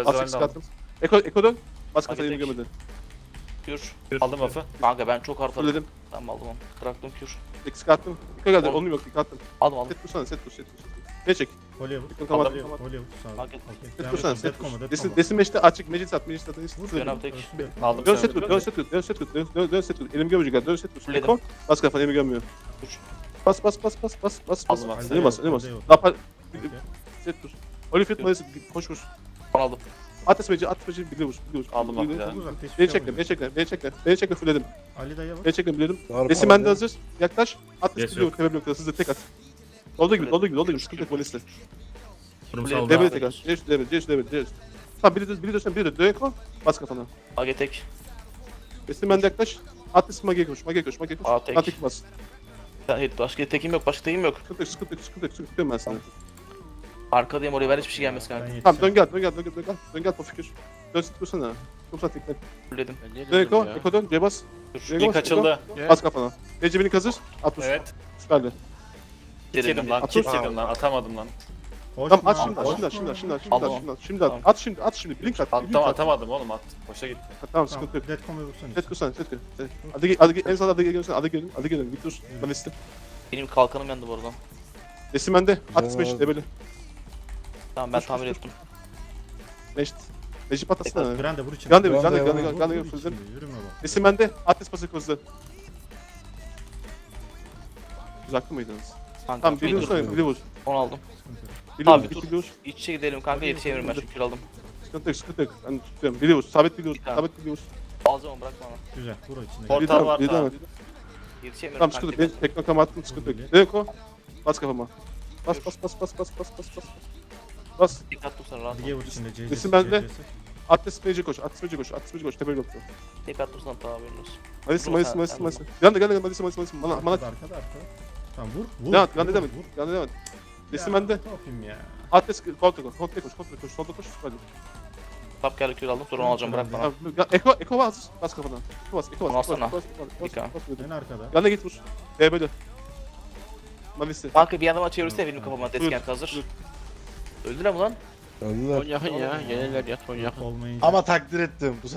Azıcık sıkattım. Eko, Eko dön. Bas kafayı Hadi tek. gömedi. Kür. Aldım buff'ı. Kanka ben çok artarım. Fulledim. Tamam aldım onu. Bıraktım kür. Tek sıkattım. Eko geldi. Oğlum. Onun yok. Dikkattım. Aldım aldım. Set dursana. Set dur. Set dur. set dur. Ne çek? Hollywood. Yakın kapat. Hollywood. kapat. Hollywood. Sağ ol. Okey. Okey. Set Devam dursana. et. Set Dead dur. combo, dead Desin, combo. desin meşte açık. Meclis at. Meclis at. Meclis at. Dön abi tek. Ölsün de. Aldım Dön set dur. Dön set dur. Dön set dur. Dön, dön, dön set dur. Elim gömücük. Dön set dur. Fulledim. Eko. Bas kafanı. Elimi gömüyor. Dur. Bas bas bas bas bas bas bas. Aldım. Elimi bas. Elimi bas. Aldeo. Yapar. Okey. Set dur. Olifit mayısı. Koş koş. Aldım. Ateş meci. Ateş meci. Biliyoruz. Biliyoruz. Aldım bak bir Biliyoruz. daha. Çok uzak. Beni yapmıyor. Beni çekme. Beni çekme. Beni çekme. Fulledim. Ali dayı bak. Beni. Biliyorum. Var Resim bende hazır. Yaklaş. At Yes, istiyor. Tepe blokta. Hızlı tek at. Olduğu gibi. Olduğu gibi. Olduğu gibi. Sıkıntı yok. Fulledim. saldı. Devre abi. tek at. Ceş devre. Ceş devre. Ceş. Tamam biri de biri dönsen biri de dön ko. Bas kafana. Age tek. Resim bende yaklaş. At isim mage koş. Mage koş. Mage koş. Tek. At tek bas. Ya, evet, başka tekim yok. Başka tekim yok. Sıkıntı yok. Sıkıntı yok. Sıkıntı yok. Sıkıntı yok ben sana. Arkadayım oraya ver hiçbir şey gelmez Ben kanka. Tamam dön gel. Dön gel. Dön gel. Dön gel. Dön gel. Pofikür. Dön sık dursana. Saat tekrar. Fulledim. Dön Eko. Eko dön. C bas. Dur. C İlk açıldı. Eko. Bas kafana. Ecebini kazır. At vur. Evet. Süperli. Kit yedim lan. Atın. Kit yedim lan. Atamadım lan. Hoş Tamam mu? at şimdi. at, Şimdi at. Şimdi at. Şimdi at. Şimdi Tamam. at. Şimdi at. Şimdi at. Tamam. At şimdi. At şimdi. Blink at. Blink Attım at. atamadım oğlum at. Boşa gitti. Tamam sıkıntı yok. Tamam. Dead combo vursana. Set kursana, set kur. Set. Adı ge- adı ge- en son adı geliyorsun. Adı gelin. Adı gelin. Vitus. Balisti. Benim kalkanım yandı bu arada. Resim bende. At smash debeli. Tamam ben Koş, tamir koş, ettim. Meşt. Mecip atasana. Grande vur içine. Grande vur, Grande grande, vur, grande, Vur, grande, vur içine, fırladım. Yürüme bak. Resim bende. Atlas pası hızlı. Uzakta mıydınız? Kanka. Tamam, bir biri dur. vursun, biri vur. Onu aldım. Yok. Biri Abi vur, dur. biri vur. İç içe gidelim kanka yetişemiyorum ben çünkü aldım. Sıkıntı yok, sıkıntı yok. Ben tutuyorum. Biri vur, sabit biri vur, sabit biri vur. Alacağım onu bırakma bana. Güzel. Vur o içine. Portal Biri var biri daha. devam. Yetişemiyorum Tamam, kanka. sıkıntı yok. Ben teknokama attım, sıkıntı yok. Deko. Bas kafama. Bas, bas, bas, bas, bas, bas, bas, bas. Bas. Dikkat dur sana rahat ol. Dige vur içinde. CC. Resim bende. Atlas Mage'e koş, Atlas Mage'e koş, Atlas Mage'e koş, tepeli yoktu. Dikkat dursana tamam haberin olsun. Malisi, Dur, Malisi, sen- Malisi, sen Malisi. Yandı, geldi, geldi, Malisi, Malisi, Malisi. Bana, bana. Arkada arkada arkada. Tamam vur. Vur. Devam et, yandı vur. Yandı. Resim Ya, bende. Ne yapayım ya? Atlas, koltuğa koş, koltuğa koş, koltuğa koş, solda koş, süperli. Tap geldi kür aldım sonra onu alacağım bırak bana. Tamam, ya, Eko, Eko bas, bas kafana. Eko bas, Eko bas, Onu Eko bas, alsana. Bas, bas, bas, Dikkat. Bas, bas. En arkada. Yanına git vur. B böyle. Malisi. Kanka bir yandan çevirsene benim kafama desken hazır. Öldüler mi lan? Öldüler. Son yakın ya. Gelirler ya son yakın. Olmayınca. Ama takdir ettim. Bu